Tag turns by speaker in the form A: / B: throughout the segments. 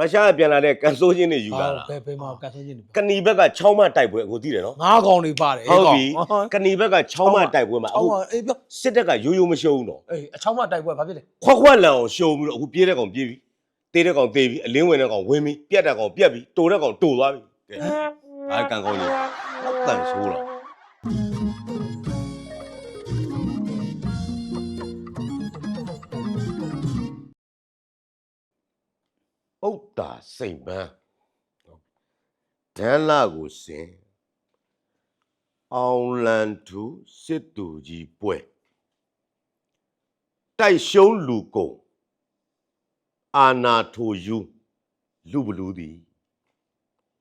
A: ရုရှားကပြန်လာတဲ့ကန်ဆိုးချင်းတွေယူလာတာ
B: ဘယ်ဘယ်မှာကန်ဆိုးချင်းနေ
A: ကဏီဘက်က6မတိုက်ပွဲအခုသိတယ်နော်
B: ငါးကောင်တွေပါတယ်
A: ဟုတ်ပြီ
B: ဟော
A: ကဏီဘက်က6မတိုက်ပွဲမှာ
B: အော
A: အခု
B: က်အေးပြော
A: စစ်တပ်ကရိုးရိုးမရှုံးတော့
B: အေးအချောင်းမတိုက်ပွဲဘာဖြစ်လဲ
A: ခွက်ခွက်လန်အောင်ရှုံပြီးတော့အခုပြေးတဲ့ကောင်ပြေးပြီတေးတဲ့ကောင်တေးပြီအလင်းဝင်တဲ့ကောင်ဝင်ပြီပြက်တဲ့ကောင်ပြက်ပြီတိုတဲ့ကောင်တိုသွားပြီကဲအားကန်ကောင်းကြီးတော့တန်ဆိုးတော့ တ္တာစိတ်ပန်းဒန်းလာကိုစင်အောင်လန်သူစစ်တူကြီးပွဲတိုက်ရှုံးလူကုန်အာနာထိုယူလူဘလူးသည်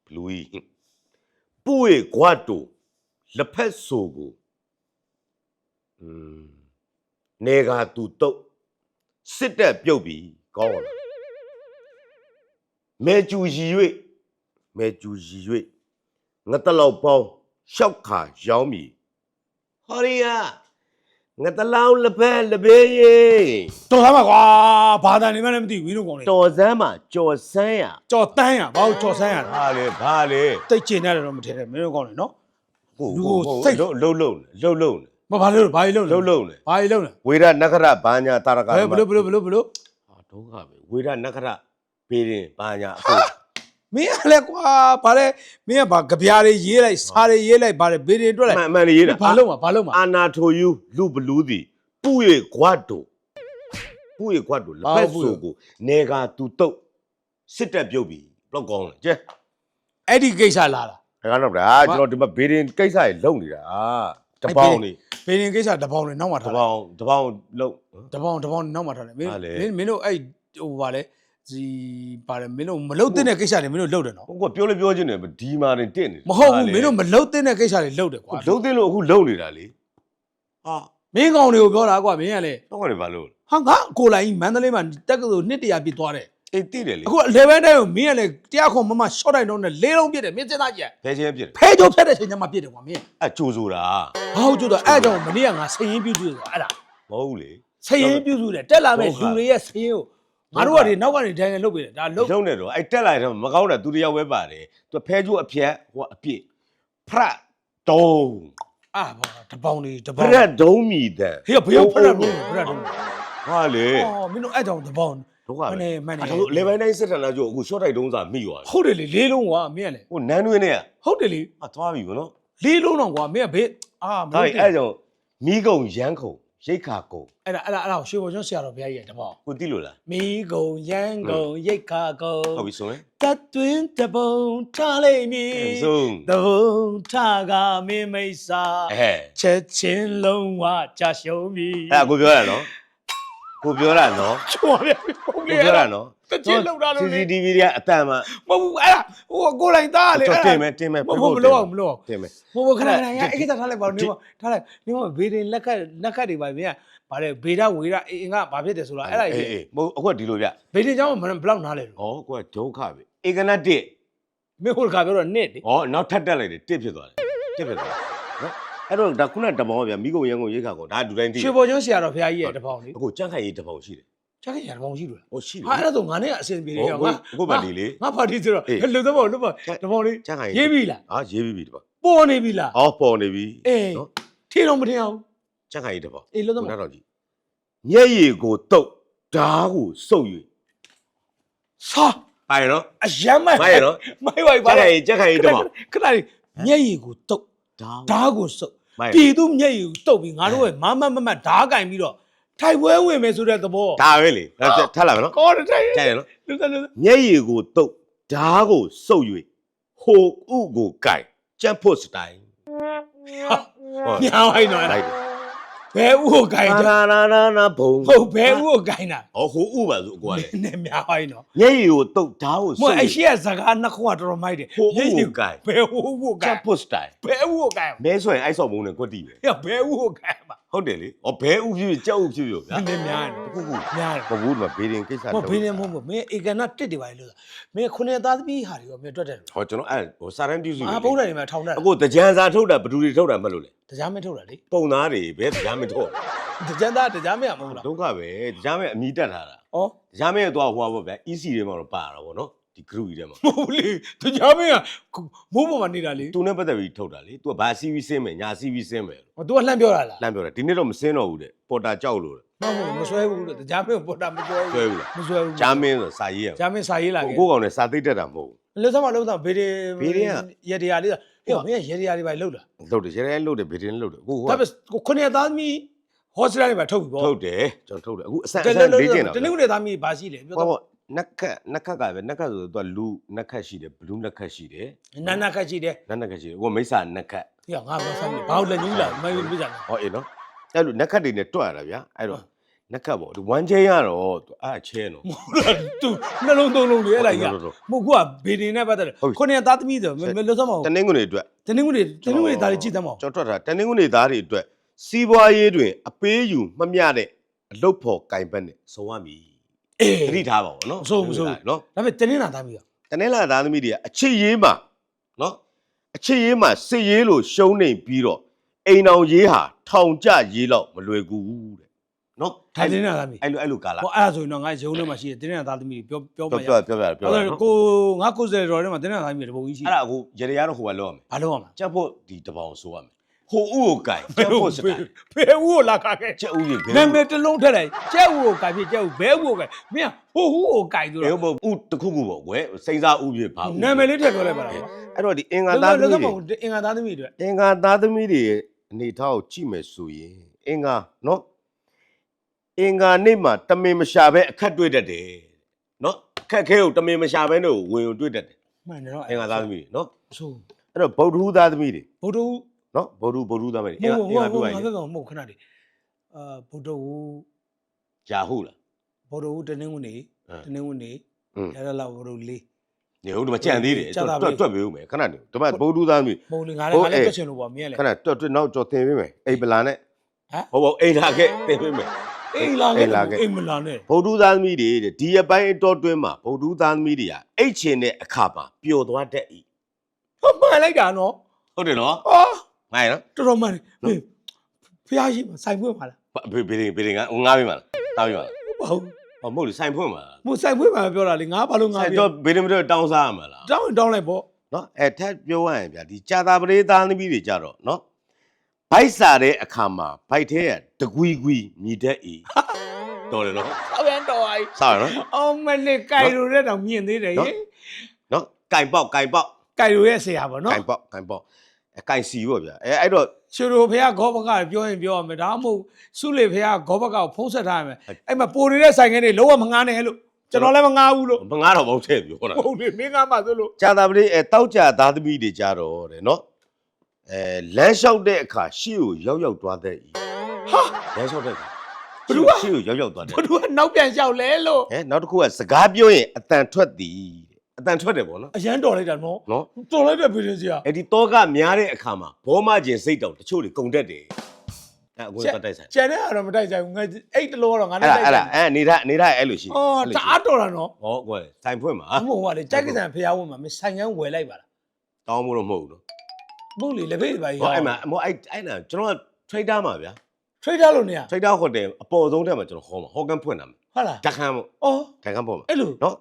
A: ဘလူးဤပွေကွာတူလက်ဖက်ဆိုကိုอืมနေကသူတုတ်စစ်တက်ပြုတ်ပြီးကောင်းလား မဲကျူရီ၍မဲကျူရီ၍ငါတလောက်ပေါင်းရှောက်ခါရောင်းမီဟောရီယာငါတလောင်းလက်ဖက်လက်ဘေးရေ
B: တော်သားမှာကွာဘာသာနေမှလည်းမသိဘူးမင်းတို့ကောင်တွေ
A: တော်စမ်းမှာကြော်စမ်းရ
B: ကြော်တန်းရဘာလို့ကြော်ဆန်းရလဲ
A: ဘာလေဘာလေ
B: တိတ်ကျင်တယ်တော့မထင်နဲ့မင်းတို့ကောင်တွေနော်
A: ဟုတ်
B: လူကို
A: ဟုတ်
B: စိတ်
A: လုံးလုံးလုံးလုံးလုံး
B: မဘာလို့ဘာလို့
A: လုံးလုံးလေ
B: ဘာလို့လဲ
A: ဝေရနခရဘာညာတာရက
B: ဘယ်ဘလို့ဘလို့ဘလို့ဘလို့
A: ဟာဒုက္ခပဲဝေရနခရ ဘေးရင်ဘာညာအခု
B: မင်းကလည်းကွာဘာလဲမင်းကဘာကြပြားတွေရေးလိုက်စားတွေရေးလိုက်ဘာလဲဘေးတွေတွက်လိုက်
A: မှန်မှန်လေးရေးတာ
B: ဘာလို့မှာဘာလို့မှာ
A: အာနာထိုယူလူဘလူးသည်ပူ၍ခွတ်တူပူ၍ခွတ်တူလက်ဖက်ဆိုကိုနေကသူတုတ်စစ်တက်ပြုတ်ပြီဘလောက်ကောင်းလဲကျဲ
B: အဲ့ဒီကိစ္စလာတာ
A: ဒါကတော့ဗျာကျွန်တော်ဒီမှာဘေးရင်ကိစ္စကြီးလုံနေတာတပေါင်းနေ
B: ဘေးရင်ကိစ္စတပေါင်းနဲ့နောက်မှ
A: တ
B: ထားလိုက်
A: ပေါင်းတပေါင်းလုံ
B: တပေါင်းတပေါင်းနောက်မှထားတယ်မင်း
A: ဟာလေ
B: မင်းမင်းတို့အဲ့ဟိုဘာလဲ ဒီဘာလဲမင်းတို့မလုတ်တဲ့ကိစ္စတွေမင်းတို့လုတ်တယ်နော်
A: ဟိုကပြောလို့ပြောချင်းတယ်ဒီမာနေတက်နေ
B: မဟုတ်ဘူးမင်းတို့မလုတ်တဲ့ကိစ္စတွေလုတ်တယ်ကွာ
A: လုံသိလို့အခုလုံနေတာလေဟာ
B: မင်းကောင်တွေကိုပြောတာကွာမင်းကလေ
A: တော့ကနေဘာလို့
B: ဟာငါအကိုလိုင်းမန္တလေးမှာတက်ကဆိုနှစ်တရာပြည့်သွားတယ်
A: အေးတိတယ်လေ
B: အခုလေဘန်တိုင်းကိုမင်းကလေတရားခွန်မမရှော့တိုင်းတော့နဲ့လေးလုံးပြည့်တယ်မင်းစဉ်းစားကြည့်
A: ဖဲချင်းပြစ်တယ်
B: ဖဲကြိုးဖြတ်တဲ့ချိန်ကျမှပြည့်တယ်ကွာမင်း
A: အကြိုဆိုတာ
B: ဘာဟုတ်ကြိုးတော့အဲ့ကြောင့်မနေ့ကငါဆရင်ပြုတ်ကြည့်တယ်အဲ့ဒါ
A: မဟုတ်လေ
B: ဆရင်ပြုတ်ကြည့်တယ်တက်လာမဲ့လူတွေရဲ့ဆရင်ကို ငါတို့ကဒီနောက်ကနေဒိုင်နဲ့လုတ်ပြတယ်ဒါလုတ်
A: လုံနေတော့အဲ့တက်လာတဲ့မကောင်းတာသူတယောက်ပဲပါတယ်သူဖဲကျိုးအဖြက်ဟိုအပြစ်ဖရတုံး
B: အာဘာတပေါင်းလေးတ
A: ဖ
B: ပေါင်း
A: ရက်ဒုံးမြည်တဲ့
B: ဟေ့ဘယ်ဖရက်လို့ဖရက်တော့
A: ဟာလေ
B: အော်မင်းတို့အဲ့ကြောင့်တပေါင်း
A: ဒုက္ခ
B: မ
A: ပဲ
B: နေမနေ
A: အဲ့ဒါလေပိုင်းတိုင်းစစ်ထန်လာကြိုအခု short တိုက်တုံးစာမိသွားတယ်
B: ဟုတ်တယ်လေလေးလုံးကွာမင်းကလေ
A: ဟိုနန်းတွင်းနဲ့
B: ဟုတ်တယ်လေ
A: အသွားပြီဗောနော်
B: လေးလုံးတော့ကွာမင်းကဘေးအာမ
A: ဒါ
B: လို့
A: အဲ့ကြောင့်မိကုံရမ်းခုံ ရိတ်ခါကုံ
B: အဲ့ဒါအဲ့ဒါအဲ့ဒါကိုရွှေဘော်ကျွန်းဆရာတော်ဘုရားကြီးရဲ့တပေါင်း
A: ကိုတိလို့လား
B: မီးကုံရန်ကုံရိတ်ခါကုံ
A: ဟုတ်ပြီဆိုရင်
B: တတ်တွင်တပုံထားလိုက်မည်
A: အဲဆုံး
B: တပုံထားကမင်းမိတ်စာ
A: အဲ
B: ချက်ချင်းလုံးဝကြာရှုံးပြီ
A: အဲ့ကိုပြောရနော်ကိုပြောရနော်
B: ချော်တယ်ပုံ
A: ကို
B: လေး
A: ပြောရ
B: အဲ့ဒါ
A: နော်
B: တချင်းလောက်တာလို့လေ
A: CCTV တွေကအတန်မှာ
B: မဟုတ်ဘူးအဲ့ဒါဟိုကိုယ်လိုက်သားလေ
A: တော့တင်မယ်တင်မယ်
B: မဟုတ်ဘူးမလို့အောင်မလို့အောင်
A: တင်မယ်
B: ဟိုဘခဏခဏအဲ့ကိစ္စထားလိုက်ပါဦးနေမထားလိုက်နေမဘေးရင်လက်ခတ်လက်ခတ်တွေပါမင်းကဗါလေဘေဒဝေဒအင်းကဘာဖြစ်တယ်ဆိုတာအဲ့ဒါ
A: အေး
B: ကြီး
A: အေးမဟုတ်အခုကဒီလိုဗျ
B: ဘေဒကြောင့်မဘလောက်နားလဲလို့
A: ဩကိုကဒုက္ခပဲဧကနတစ်
B: မင်းဟိုကပြောတော့နစ်လေ
A: ဩနောက်ထပ်တက်လိုက်တယ်တစ်ဖြစ်သွားတယ်တစ်ဖြစ်သွားတယ်နော်အဲ့တော့ဒါခုနတပောင်းဗျမိကုံရန်ကုန်ရိတ်ခါကုံဒါလူတိုင်းသိ
B: ရွှေဘော်ကျွန်းဆရာတော်ဘုရားကြီးရဲ့တပေါင်းလေ
A: အခုကြန့်ခိုင်ရေးတပောင်းရှိတယ်
B: ချက်ခင်ရတပေါင်းရှိလို့
A: ဟိုရှိတယ်
B: ဟာအဲ့ဒါဆိုငါနဲ့အဆင်ပြေတယ်
A: ဟုတ်
B: ငါ
A: ဟုတ်ပါဒီလေ
B: ငါပါတီဆိုတော့
A: အေး
B: လူသဘောလူပါတပေါင်းလေး
A: ကြန့်ခိုင်
B: ရေးပြီလား
A: ဟာရေးပြီးပြီတပောင်း
B: ပေါ်နေပြီလား
A: အော်ပေါ်နေပြီ
B: အေး
A: နော်
B: ထီတော့မထင်အောင်
A: ကြန့်ခိုင်ရေးတပောင်း
B: အေးလူသ
A: ခု
B: ဘော
A: နတော့ကြည့်မျက်ရည်ကိုတုတ်ဓားကိုစုပ်၍
B: စာ
A: ဟာရနော်
B: အယမ်းမိုက်
A: မိုက်ရနော်
B: မိုက်ပါ
A: ကြ
B: ပါ
A: န့်ခိုင်ရေးကြန့်ခိုင်ရေးတပောင်း
B: ခဏလေးမျက်ရည်ကိုတုတ်
A: ဓား
B: ဓားကိုစုပ်
A: မိုက်
B: ပြည်သူမျက်ရည်ကိုတုတ်ပြီးငါတို့ရဲ့မမမမဓားကင်ပြီးတော့ ထိုက်ပွဲဝင်မယ်ဆိုတဲ့သဘော
A: ဒါပဲလေထပ်လာမယ်နော်
B: ကောတယ်ထိုက်
A: ကြိုက်ရနော်
B: လူသားလူသား
A: မျက်ရည်ကိုတုတ်ဓားကိုစုပ်၍ဟိုဥကိုကြိုက်ကြံ့ဖို့စတိုင်ဟုတ်
B: ညာဝိုင်းတော့
A: လိုက်တယ်
B: ဘဲဥကိုကင်တာ
A: နာနာနာနာဘုံ
B: ဟုတ်ဘဲဥကိုကင်တာ
A: ဟောဟိုဥပါဆိုအကွာလေ
B: နဲ့ညာဝိုင်းတော့
A: မျက်ရည်ကိုတုတ်ဓားကို
B: မ
A: စုပ်
B: အ၍ရှိရစကားနှစ်ခုကတော်တော်မိုက်တယ်
A: ဟိုဥကိုကြိုက်
B: ဘဲဥကိုက
A: ကြံ့
B: င်
A: ဖို့စတိုင်
B: ဘဲဥကိုကင်
A: မဲဆိုရင်အိုက်ဆော့မုံနဲ့ကွက်တီပဲ
B: ရဘဲဥကိုကင်ပါ
A: ဟုတ်တယ်လေဟောဘဲဥဖြစ်ဖြစ်ကြောက်ဥဖြစ်ဖြစ်ဗျာ
B: နည်းများတယ်
A: ခုခု
B: များတယ်
A: ဘဘူးကဘေးရင်ကိစ္စ
B: မဟုတ်ဘင်းနေမဟုတ်ဘူးမင်းဧကနာတစ်တွေပါလေလို့မင်းခုနှစ်သားသမီးဟာတွေရောမင်းတွက်တယ်လို့
A: ဟောကျွန်တော်အဲ့ဟိုစာရန်ပြုစု
B: အာဘုန်းတော်တွေမှာထောင်တယ်
A: အခုတကြံစာထုတ်တာဘယ်သူတွေထုတ်တာမှတ်လို့လဲ
B: တရားမင်းထုတ်တာလေ
A: ပုံသားတွေဘယ်တကြံမထုတ်
B: တကြံသားတရားမင်းမဟုတ်လား
A: ဒုက္ခပဲတကြံမဲ့အမိတက်ထားတာ
B: ဩ
A: တကြံမဲ့တော့ဟိုပါပေါ့ဗျာ EC တွေမှာတော့ပါတာပေါ့နော် ဒီဒီ group ကြီးထဲမှာ
B: မဟုတ်ဘူးလေသူကြားမင်းကမိုးပေါ်မှာနေတာလေ
A: သူနဲ့ပတ်သက်ပြီးထုတ်တာလေ तू ကဘာ CV ဆင်းမယ်ညာ CV ဆင်းမယ်
B: ဟို तू ကလှမ်းပြောတာလား
A: လမ်းပြောတယ်ဒီနေ့တော့မဆင်းတော့ဘူးတဲ့ပေါ်တာကြောက်လို့တဲ့
B: မဟုတ်ဘူးမဆွဲဘူးလို့သူကြားမင်းကိုပေါ်တာမဆွဲ
A: ဆွဲ
B: ဘူး
A: ဘူးလား
B: မဆွဲဘူး
A: ဂျာမင်းဆိုစာရေးရ
B: ကြားမင်းစာရေးလာခဲ့
A: ကိုကောင်နဲ့စာသိတတ်တာမဟုတ်
B: လုံးစမလုံးစမဘေးတွေ
A: ဘေးတွေက
B: ရတရားလေးဟေ့မင်းရေတရားလေးပါလောက်လာ
A: ဘူးလုပ်တယ်ရဲရဲလုပ်တယ်ဗီဒီယိုလုပ်တယ်အခုဟို
B: ဒါပေမဲ့ခုနှစ်သားသမီးဟောစတရတွေပါထုတ်ပြီပေါ့
A: ထုတ်တယ်ကျွန်တော်ထုတ်တယ်အခုအဆန်
B: တ
A: အဆ
B: လဲ
A: န်
B: လို့
A: လေးကျင်တာ
B: တနေ့ကလေးသားသမီးဘာရှိလဲပြော
A: ဟော
B: တော့
A: ပေါ့ နက်ခတ်နက်ခတ်ကပဲနက်ခတ်ဆိုတော့ तू လူနက်ခတ်ရှိတယ်ဘလူးနက်ခတ်ရှိတယ်
B: နာနာခက်ရှိတယ်
A: နက်နက်ခတ်ရှိတယ်ဟိုမိစ္ဆာနက်ခတ်
B: ဟေ့ငါဘာဆိုင်လဲဘာလို့လက်ညူးလာမင်းပြကြတယ်
A: ဟောအေးနော်အဲ့လိုနက်ခတ်တွေနဲ့တွက်ရတာဗျာအဲ့တော့နက်ခတ်ပေါ့ဒီဝမ်းချဲရတော့ तू အားချဲနော်
B: သူနှလုံးသုံးလုံးလေးအဲ့ဒါကြီး
A: ဟုတ်ဟုတ်ဟုတ်
B: မဟုတ်ကူကဘေဒင်နဲ့ပတ်သက်တယ်
A: ဟုတ်ပြီ
B: ခုနှစ်သားသမီးဆိုမမလို့စမအောင်
A: တနင်္ဂနွေအတွက်
B: တနင်္ဂနွေတနင်္ဂနွေသားလေးကြည့်သမောင်
A: ကျွန်တော်ထွက်တာတနင်္ဂနွေသားတွေအတွက်စီးပွားရေးတွင်အပေးယူမမျှတဲ့အလုတ်ဖို့ကင်ဘက်နဲ့ဆုံးရမည်
B: အေး
A: သတိထားပါဦးနော်
B: ဆုံးဆုံး
A: နော်
B: ဒါပေမဲ့တနင်္လာသားသမီးက
A: တနင်္လာသားသမီးတွေကအချစ်ရေးမှာနော်အချစ်ရေးမှာစစ်ရေးလို့ရှုံးနေပြီးတော့အိမ်အောင်ရေးဟာထောင်ကျရေးတော့မလွယ်ကူဘူးတဲ့နော်
B: ထိုင်တနင်္လာသားသမီး
A: အဲ့လိုအဲ့လိုကာလာ
B: ဟောအဲ့ဒါဆိုရင်တော့ငါရုံးထဲမှာရှိတယ်တနင်္လာသားသမီးပြောပြောမှ
A: ပြော
B: ရ
A: ပြောပြောပြောပြော
B: အဲ့
A: နော်
B: ဒါကိုငါကိုယ်စရတော်ထဲမှာတနင်္လာသားသမီးတပုံကြီးရှိတယ်
A: အဲ့ဒါအခုရေရရတော့ဟိုကလောက်ရမယ်
B: ဘာလို့ရမှာ
A: ကြက်ဖို့ဒီတပေါင်ဆိုရမယ် ဟိုဥကိုကင်ကြက်ဖို့စကင်
B: ဖေဦးကိုလာခါခဲ့
A: ကြက်ဥကြီးဘယ်
B: နာမည်တစ်လုံးထက်လိုက်ကျက်ဦးကိုကြိုက်ပြကျက်ဦးဘဲဦးကိုကြိုက်မင်းဟိုဟူကိုကြိုက်ဆို
A: ဘယ်
B: တော့
A: ဘဥတခုခုပေါ့ကွယ်စိမ့်စားဥပြပါဥ
B: နာမည်လေးထည့်ပြောလိုက်ပါလား
A: အဲ့တော့ဒီအင်္ဂါသားသမီးတွေ
B: အင်္ဂါသားသမီးတွေ
A: အင်္ဂါသားသမီးတွေရဲ့အနေအထားကိုကြည့်မယ်ဆိုရင်အင်္ဂါနော်အင်္ဂါနေ့မှာတမင်မရှာပဲအခက်တွေ့တတ်တယ်နော်အခက်ခဲကိုတမင်မရှာပဲနဲ့ကိုဝင်ဝင်တွေ့တတ်တယ်
B: မှန်တယ်တော့
A: အင်္ဂါသားသမီးတွေနော်
B: ဆို
A: အဲ့တော့ဗုဒ္ဓဟူသားသမီးတွေ
B: ဗုဒ္ဓဦး
A: နော်ဗုဒ္ဓဗုဒ္ဓသားသမီးတွေ
B: မ
A: အင်္ဟု
B: တ်
A: ဂါအင်္ဂါ
B: ဘူး
A: ပြောရ
B: ငါ
A: ရင်
B: ကတော့မဟုတ်ခဏလေးအာဗုဒ္ဓဦး
A: ယာဟုလား
B: ဗုဒ္ဓဦးတနင်္ဂနွေ
A: အင်း
B: တနင်္ဂနွေ
A: อืม
B: ရရလာဗုဒ္ဓဦးလေး
A: ညဟုတ်ဒီမှာကြံသေးတယ်
B: ကြာတာပဲ
A: တွတ်တွတ်ပေးဦးမယ်ခဏနေဒီမှာဗုဒ္ဓသားသမီး
B: မဟုတ်လေငါ
A: ဟို
B: လည်းငါလည်း
A: အေး
B: တွက်ချင်လို့ပေါ့မင်းလည်း
A: ခဏတွတ်တွတ်နောက်ကြော်သင်ပေးမယ်အိမ်ပလာနဲ့
B: ဟမ်
A: ဟုတ်ပါအိမ်လာခဲ့သင်ပေးမယ်
B: အိမ်လာ
A: အိ
B: ခဲ့
A: မ်လာခဲ့
B: အိမ်မလာနဲ့
A: ဗုဒ္ဓသားသမီးတွေတဲ့ဒီအပိုင်းအတော်တွင်းမှာဗုဒ္ဓသားသမီးတွေကအိတ်ချင်တဲ့အခါမှာပျော်သွားတတ်၏
B: ဟောမှန်လိုက်တာနော်
A: ဟုတ်တယ်နော်
B: အော်
A: ငါရနော်
B: တော်တော်မှန်တယ်ဟေးဖျားရှိမှာစိုင်ဖွင့်ပါလား
A: ဘေးဘေးဘေးဘေးငါငါပေးမှာလားတောင်းရမှာလား
B: ဘာဟုတ်
A: ဟောမဟုတ်လေဆိုင်ဖွင့်မှာလား
B: မို့စိုင်ဖွင့်ပါပြောတာလေငါဘာလို့ငါ
A: ဆိုင်
B: ပြော
A: တော့ဘေးမတော့တောင်းစားရမှာလား
B: တောင်းရင်တောင်းလိုက်ပေါ့
A: နော်အဲထက်ပြောရရင်ဗျာဒီကြာတာပရိသားသမီးတွေကြတော့နော်ဘိုက်စားတဲ့အခါမှာဘိုက်ထဲကတကွီကွီမြည်တတ်၏တော်တယ်နော်
B: ဆောက်ရန်တော်အိုင်
A: စားရနော်
B: အောင်မလေးကြိုင်လိုတဲ့တောင်မြင်သေးတယ်
A: နော်
B: ရေ
A: နော်ကင်ပေါက်ကင်ပေါက်
B: ကြိုင်လိုရဲ့ဆရာပေါ့နော်
A: ကင်ပေါက်ကင်ပေါက် အဲကင်စီပေါ့ဗျာအဲအဲ့တော့
B: ချူရိုဖေကဂောဘကပြောရင်ပြောရမယ်ဒါမှမဟုတ်စုလေဖေကဂောဘကကိုဖုံးဆက်ထားရမယ်အဲ့မှာပိုနေတဲ့ဆိုင်ကနေလုံးဝမငားနဲ့လို့ကျွန်တော်လည်းမငားဘူးလို့
A: မငါတော့မဟုတ်တဲ့ပြောတာ
B: ဟုတ်လေမင်းငားမှဆိုလို့
A: ကြာတာပရိအဲတောက်ကြသားသမီးတွေကြတော့တဲ့နော်အဲလမ်းလျှောက်တဲ့အခါရှေ့ကိုရောက်ရောက်သွားတတ်၏ဟာလမ်းလျှောက်တဲ့အခါ
B: ဘယ်သူက
A: ရှေ့ကိုရောက်ရောက်သွားတယ်
B: ဘသူကနောက်ပြန်လျှောက်လဲလို့
A: ဟဲ့နောက်တစ်ခုကစကားပြောရင်အတန်ထွက်သည်တဲ့ အတန်ထွက်တယ်ပေါ့နော်
B: အရန်တော်လိုက်တာနော်
A: နော်
B: တော်လိုက်တဲ့ဗီဒီယိုကြီးอ่ะ
A: အဲ့ဒီတောကများတဲ့အခါမှာဘောမကျင်စိတ်တောင်တချို့တွေကုန်တတ်တယ်အဲ့အခုတော့တိုက်ဆိုင်
B: ကျန်တဲ့အားတော့မတိုက်ဆိုင်ဘူးငါအဲ့တလို့ကတော့ငါ
A: အဲ့
B: နဲ့
A: ဒါ
B: တိုက်
A: အဲ့
B: ဆိုင်
A: ဒါအဲ့နေထားနေထားအဲ့လိုရှိ
B: အော်တအားတော်တာနော်
A: ဟောကွယ်ဆိုင်ဖွင့်မှာ
B: အမို့ဟိုကလေကြိုက်ကစားဖျားဝင်မှာမဆိုင်ကန်းဝယ်လိုက်ပါလား
A: တောင်းမို့လို့မဟုတ်ဘူးနော်
B: ဘုတ်လေလက်ဖေးတွေပါကြီး
A: ဟောအဲ့မှာဟောအဲ့အဲ့နာကျွန်တော်က trader မှာဗျာ
B: ထရိတ်ထားလို့နေရ
A: trader hotel အပေါ်ဆုံးတက်မှာကျွန်တော်ဟောမှာဟောကန်ဖွင့်တာမှာ
B: ဟုတ်လား
A: ဓာတ်ခမ်းပေါ့
B: အော်
A: ဓာတ်ခမ်းပေါ့မှာ
B: အဲ့လို
A: နော်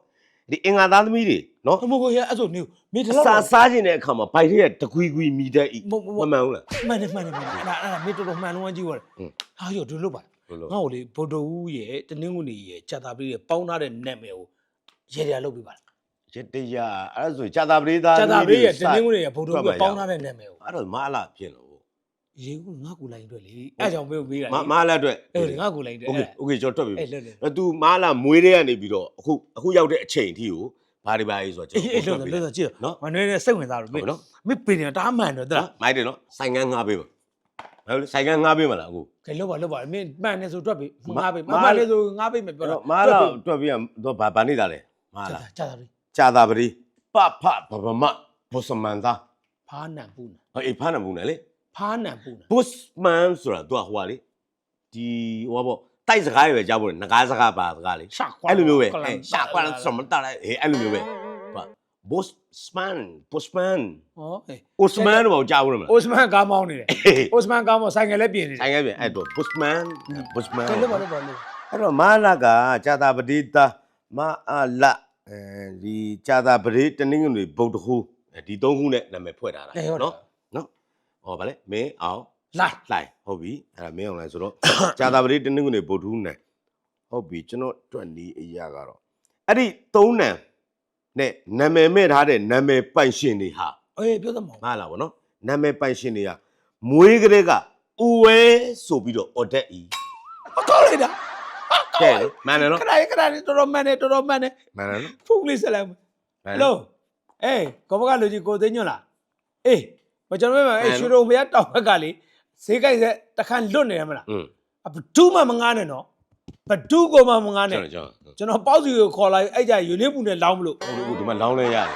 A: ဒီအင်္ဂါသားသမီးတွေနော်
B: အမို့ကိုရအဲ့ဆိုနေမိတ
A: အ
B: လောက်
A: စာစားခြင်းတဲ့အခါမှာဘိုက်ထဲကတကွီကွီမြည်တတ်ဤ
B: မဟုတ်
A: မမှန်ဘူးလား
B: မှန်တယ်မှန်တယ်မှန်တယ်အဲ့ဒါအဲ့ဒါမိတော်တော်မှန်လုံးဝကြည့်ရတယ်
A: ဟွန်း
B: ဟာရောဒီလိုပါ
A: ဟုတ်လို့
B: ငါ့ကိုလေဗုဒ္ဓဦးရဲ့တနင်္ဂနွေရဲ့ကြာတာပြီးရဲ့ပေါင်းထားတဲ့နာမည်ကိုရေရလုပ်ပြပါလား
A: ရတရအဲ့ဒါဆိုကြာတာပရိသား
B: ကြာတာပြီးရဲ့တ
A: စ
B: နင်္ဂနွေရဲ့ဗုဒ္ဓဦးကပေါင်းထားတဲ့နာမည်ကို
A: အဲ့တော့မအလားဖြစ်လို့
B: ရေကူငါ့ကူလိုက်အတွက်လေအဲ့ကြောင့်ပြောပေးတာ
A: မမအလားအတွက်
B: အဲ့လေငါ့ကူလိုက်အတွက်
A: โอเคโอเคကျွန်တော်တွက်ပြီ
B: အဲ့လွတ်တယ်
A: အဲ့ तू မအလားမွေးတဲ့ကနေပြီးတော့အခုအခုရောက်တဲ့အချိန်အထိကိုဘာတွေဘာကြီးဆိုတော့ကျွန်
B: အေး
A: တော်
B: အဲ့လွတ်တယ်လွတ်တယ်ကြည့်
A: နော်
B: မနှွေးနဲ့စိတ်ဝင်စားလို့
A: ဟု
B: မင်း
A: တ်နော်
B: မင်းပင်နေတာတားမှန်တော့တလား
A: မိုက်တယ်နော်ဆိုင်ကန်းငားပေးပါဟဲ့လေဆိုင်ကန်းငားပေးမလားအခု
B: ကဲလွတ်ပါလွတ်ပါမင်းမှန်နေဆိုတွက်ပြီ
A: မ
B: ငါပေးမ
A: မ
B: မှန်နေဆိုငါပေးမယ်ပြော
A: အဲ့
B: တာ
A: တော့မအလားတွက်ပြီးတော့ဘာဘာနေတာလဲမအ
B: ကြာ
A: လား
B: တာကြာတာပြီ
A: ကြာတာပရိပဖဘဘမဘောစမန်သာ
B: ဖားနံပူနံ
A: ဟောအေးဖားနေဘူးနဲ့လေ
B: ဖားနံပူနံ
A: ဘောစမန်ဆိုတာ तू ဟိုပါလေဒီဟိုပါပေါ့တိုက်စကားတွေပဲကြားဖို့ငကားစကားပါစကားလေ
B: ရှာကွာ
A: အဲ့လိုမျိုးပဲအဲရှာကွာစမတာလေအဲအဲ့လိုမျိုးပဲဘာဘောစမန်ဘောစမန်
B: ဟောအေး
A: အိုစမန်တော့ကြားဘူးမလား
B: အိုစမန်ကားမောင်းနေတယ်အိုစမန်ကားမောင်းဆိုင်ကလည်းပြင်နေတယ်
A: ဆိုင်ကပြန်အဲ့တော့ဘောစမန်ဘောစမန်
B: ကဲလွတ်ပါလွတ်ပါလွတ်
A: အဲ့တော့မာလာကဂျာတာပတိတာမာအလအဲဒီကြာသာပရိတနင်္ဂနွေဗုဒ္ဓဟူးအဲဒီသုံးခုနဲ့နာမည်ဖွဲ့ထားတာ
B: အေးဟုတ်တယ်
A: နော်နော် ဟောဗာလဲမင်းအောင်
B: လိုက်
A: လှိုင်ဟုတ်ပြီအဲ့ဒါမင်းအောင်လှိုင်ဆိုတော့ကြာသာပရိတနင်္ဂနွေဗုဒ္ဓဟူးနဲ့ဟုတ်ပြီကျွန်တော်တွက်နီးအရာကတော့အဲ့ဒီသုံးနံနဲ့နာမည်မဲ့ထားတဲ့နာမည်ပိုင်ရှင်တွေဟာ
B: အေးပြောသမောင်
A: ငါလာဗောနော်နာမည်ပိုင်ရှင်တွေကမွေးကလေးကဥဝဲဆိုပြီးတော့အော်တက်ဤ
B: အကောက်လိုက်တာ
A: ကဲလေမှန်တယ်နော်
B: ခဏလေးခဏလေးတော်တော်မှန်တယ်တော်တော်မှန်တယ်
A: မှန်တယ်နော်
B: ဖုန်းလေးဆက်လိုက်မယ်
A: မှန်
B: ဟ
A: တယ်
B: ယ်လိုအေးကောဘကလူကြီးကိုသိညွန့်လားအေး မကျွန်တော်ပြောအေးရွှေရုံဘုရားတောင်ဘက်ကလေဈေးကြိုက်တဲ့တခါလွတ်နေရမလား
A: อืม
B: အဘဒူးမှမငားနဲ့နော်ဘဒူးကိုမှမငားနဲ့
A: ကျွန်တော်ကျွန်တော်
B: ကျွန်တော်ပေါ့စီကိုခေါ်လိုက်အဲ့ကြယူနေပူနဲ့လောင်းမလို့
A: ဟိုဟိုဒီမှာလောင်းလဲရတယ်